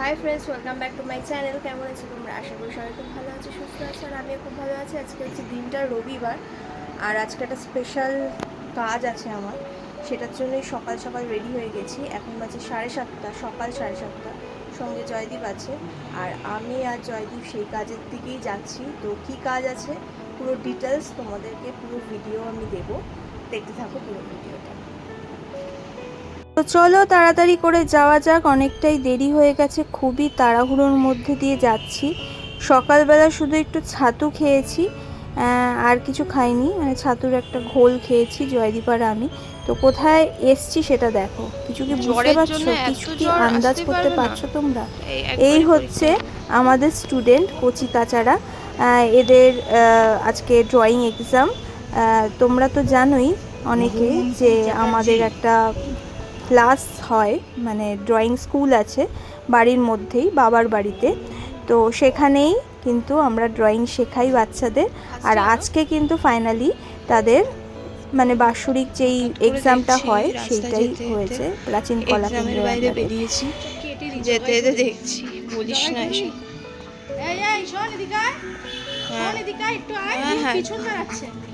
Hi friends welcome back to my channel কেমন আছো তোমরা? আশা করি সবাই খুব ভালো আছো, সুস্থ আছো, আর আমিও খুব ভালো আছি। আজকে হচ্ছে দিনটা রবিবার, আর আজকে একটা স্পেশাল কাজ আছে আমার। সেটার জন্যই সকাল সকাল রেডি হয়ে গেছি। এখন বাজে সাড়ে সাতটা, সকাল সাড়ে সাতটা। সঙ্গে জয়দীপ আছে, আর আমি আর জয়দীপ সেই কাজের দিকেই যাচ্ছি। তো কী কাজ আছে? পুরো ডিটেলস তোমাদেরকে পুরো ভিডিও আমি দেবো। দেখতে থাকো পুরো ভিডিওটা তো চলো তাড়াতাড়ি করে যাওয়া যাক অনেকটাই দেরি হয়ে গেছে খুবই তাড়াহুড়োর মধ্যে দিয়ে যাচ্ছি। সকালবেলা শুধু একটু ছাতু খেয়েছি আর কিছু খাইনি মানে ছাতুর একটা ঘোল খেয়েছি জয়দীপ আর আমি। তো কোথায় এসছি সেটা দেখো। কিছু কি বুঝতে পারছ? কিছু কি আন্দাজ করতে পারছ তোমরা? এই এই হচ্ছে আমাদের স্টুডেন্ট কচি কাচারা এদের আজকে ড্রয়িং এক্সাম তোমরা তো জানোই অনেকে যে আমাদের একটা ক্লাস হয় মানে ড্রয়িং স্কুল আছে বাড়ির মধ্যেই বাবার বাড়িতে। তো সেখানেই কিন্তু আমরা ড্রয়িং শেখাই বাচ্চাদের। আর আজকে কিন্তু ফাইনালি তাদের মানে বাৎসরিক যেই এক্সামটা হয় সেইটাই হয়েছে প্রাচীন কলা এক্সামের বাইরে বেরিয়েছি। যেতে যেতে দেখছি বলিস না এসব এই এই শোন এদিকে। শোন এদিকে একটু আয়। পিছন দাঁড়াচ্ছে আয় আয় আয় আয়।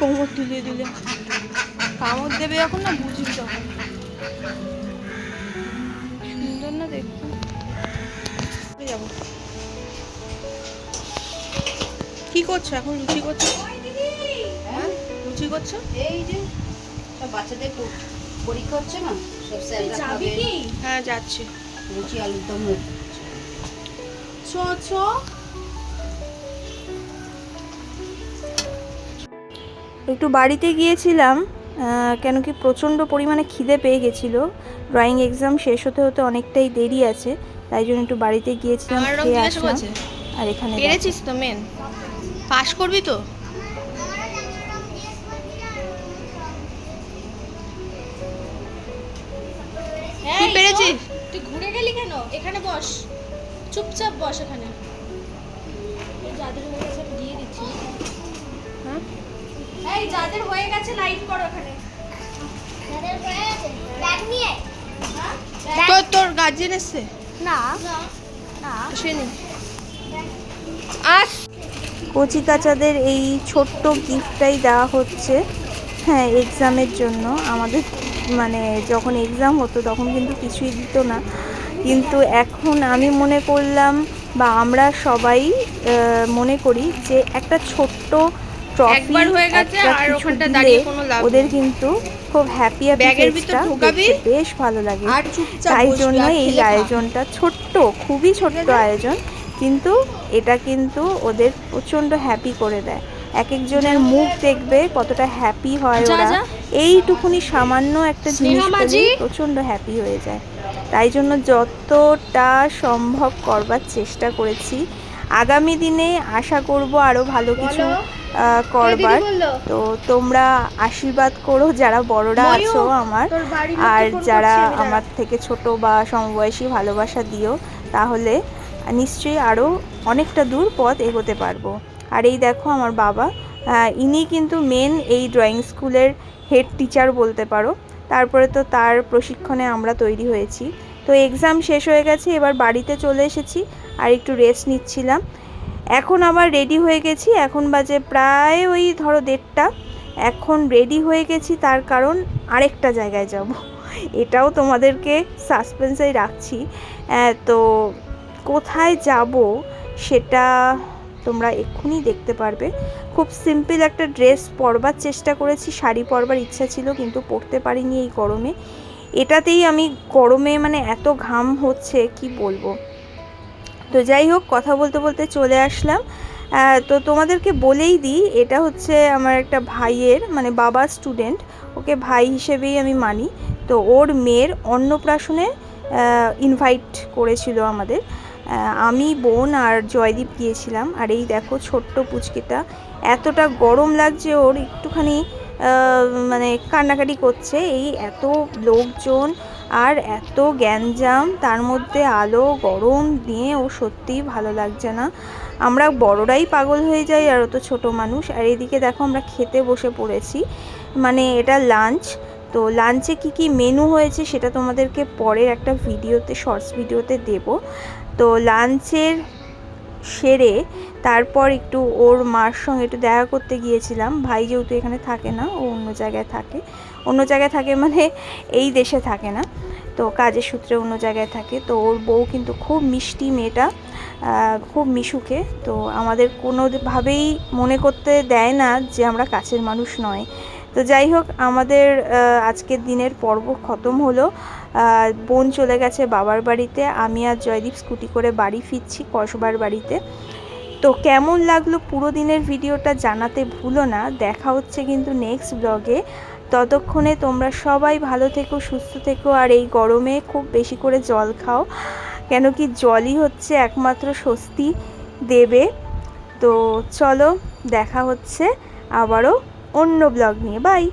কোমর তুলে দিলে। কামড় দেবে এখন না বুঝবি তখন সুন্দর না দেখতে। যাব। কি করছ এখন? লুচি করছ? হ্যাঁ? লুচি করছ? এই যে সব বাচ্চাদের পরীক্ষা হচ্ছে না? সব হ্যাঁ যাচ্ছি। লুচি আলুর দম হয়ে চ একটু বাড়িতে গিয়েছিলাম কেন কি প্রচণ্ড পরিমাণে খিদে পেয়ে গেছিল। ড্রয়িং এক্সাম শেষ হতে হতে অনেকটাই দেরি আছে তাই জন্য একটু বাড়িতে গিয়েছিলাম খেয়ে আসলাম। আর এখানে পেরেছিস তো মেন পাস করবি তো? পেরেছিস? তুই ঘুরে গেলি কেন? এখানে বস। চুপচাপ বস এখানে। এই এই যাদের হয়ে গেছে লাইট করো এখানে হ্যাঁ? তোর তোর গার্জেন এসছে? না। না। সে নি। আস কচি কাচাদের এই ছোট্ট গিফটটাই দেওয়া হচ্ছে। হ্যাঁ এক্সামের জন্য। আমাদের মানে যখন এক্সাম হতো তখন কিন্তু কিছুই দিত না। কিন্তু এখন আমি মনে করলাম বা আমরা সবাই মনে করি যে একটা ছোট্ট ট্রফি একবার হয়ে গেছে আর ওখানটা দাঁড়িয়ে কোনো লাভ ওদের। কিন্তু খুব হ্যাপি হ্যাপি বেশ ভালো লাগে। আর চুপচাপ তাই জন্য এই। আয়োজনটা ছোট্ট খুবই ছোট্ট আয়োজন কিন্তু এটা কিন্তু ওদের প্রচণ্ড হ্যাপি করে দেয়। এক একজনের মুখ দেখবে কতটা হ্যাপি হয় ওরা। এইটুকুনি সামান্য একটা জিনিস প্রচণ্ড হ্যাপি হয়ে যায়। তাই জন্য যতটা সম্ভব করবার চেষ্টা করেছি। আগামী দিনে আশা করব আরও ভালো কিছু করবার। তো তোমরা আশীর্বাদ করো যারা বড়রা আছো আমার। আর যারা। আমার থেকে ছোট বা সমবয়সী ভালোবাসা দিও তাহলে নিশ্চয়ই আরও অনেকটা দূর পথ এগোতে পারব। আর এই দেখো আমার বাবা ইনি কিন্তু মেন এই ড্রয়িং স্কুলের হেড টিচার বলতে পারো। তারপরে তো তার প্রশিক্ষণে আমরা তৈরি হয়েছি। তো এক্সাম শেষ হয়ে গেছে এবার বাড়িতে চলে এসেছি। আর একটু রেস্ট নিচ্ছিলাম। এখন আবার রেডি হয়ে গেছি, এখন বাজে প্রায় ওই ধরো দেড়টা। এখন রেডি হয়ে গেছি, তার কারণ আরেকটা জায়গায় যাব। এটাও তোমাদেরকে সাসপেন্সেই রাখছি। তো কোথায় যাব সেটা তোমরা এক্ষুনি দেখতে পারবে। খুব সিম্পল একটা ড্রেস পরবার চেষ্টা করেছি, শাড়ি পরবার ইচ্ছা ছিল, কিন্তু পরতে পারিনি এই গরমে। এটাতেই আমি গরমে মানে এত ঘাম হচ্ছে, কি বলব? তো যাই হোক, কথা বলতে বলতে চলে আসলাম। তো তোমাদেরকে বলেই দিই, এটা হচ্ছে আমার একটা ভাইয়ের মানে বাবার স্টুডেন্ট ওকে ভাই হিসেবেই আমি মানি। তো ওর মেয়ের অন্নপ্রাশনে ইনভাইট করেছিল আমাদের। আমি, বোন আর জয়দীপ গিয়েছিলাম। আর এই দেখো ছোট্ট পুচকিটা, এতটা গরম লাগছে ওর, একটুখানি মানে কান্নাকাটি করছে। এই এত লোকজন আর এত গ্যাঞ্জাম, তার মধ্যে আলো, গরম নিয়ে ও সত্যিই ভালো লাগছে না। আমরা বড়রাই পাগল হয়ে যাই আর অত ছোটো মানুষ। আর এদিকে দেখো আমরা খেতে বসে পড়েছি। মানে এটা লাঞ্চ তো লাঞ্চে কি কি মেনু হয়েছে সেটা তোমাদেরকে পরের একটা ভিডিওতে শর্টস ভিডিওতে দেব। তো লাঞ্চের সেরে তারপর একটু ওর মার সঙ্গে একটু দেখা করতে গিয়েছিলাম। ভাই যেহেতু এখানে থাকে না, ও অন্য জায়গায় থাকে। অন্য জায়গায় থাকে মানে এই দেশে থাকে না। তো কাজের সূত্রে অন্য জায়গায় থাকে। তো ওর বউ কিন্তু খুব মিষ্টি মেয়েটা খুব মিশুকে। তো আমাদের কোনোভাবেই মনে করতে দেয় না যে আমরা কাছের মানুষ নয়। তো যাই হোক, আমাদের আজকের দিনের পর্ব খতম হলো। বোন চলে গেছে বাবার বাড়িতে। আমি আর জয়দীপ স্কুটি করে বাড়ি ফিরছি কসবার বাড়িতে। তো কেমন লাগল পুরো দিনের ভিডিওটা জানাতে ভুলো না। দেখা হচ্ছে কিন্তু নেক্সট ব্লগে ততক্ষণে তোমরা সবাই ভালো থেকো, সুস্থ থেকো, আর এই গরমে খুব বেশি করে জল খাও। কেন কি জলই হচ্ছে একমাত্র স্বস্তি দেবে। তো চলো, দেখা হচ্ছে আবারও অন্য ব্লগ নিয়ে। বাই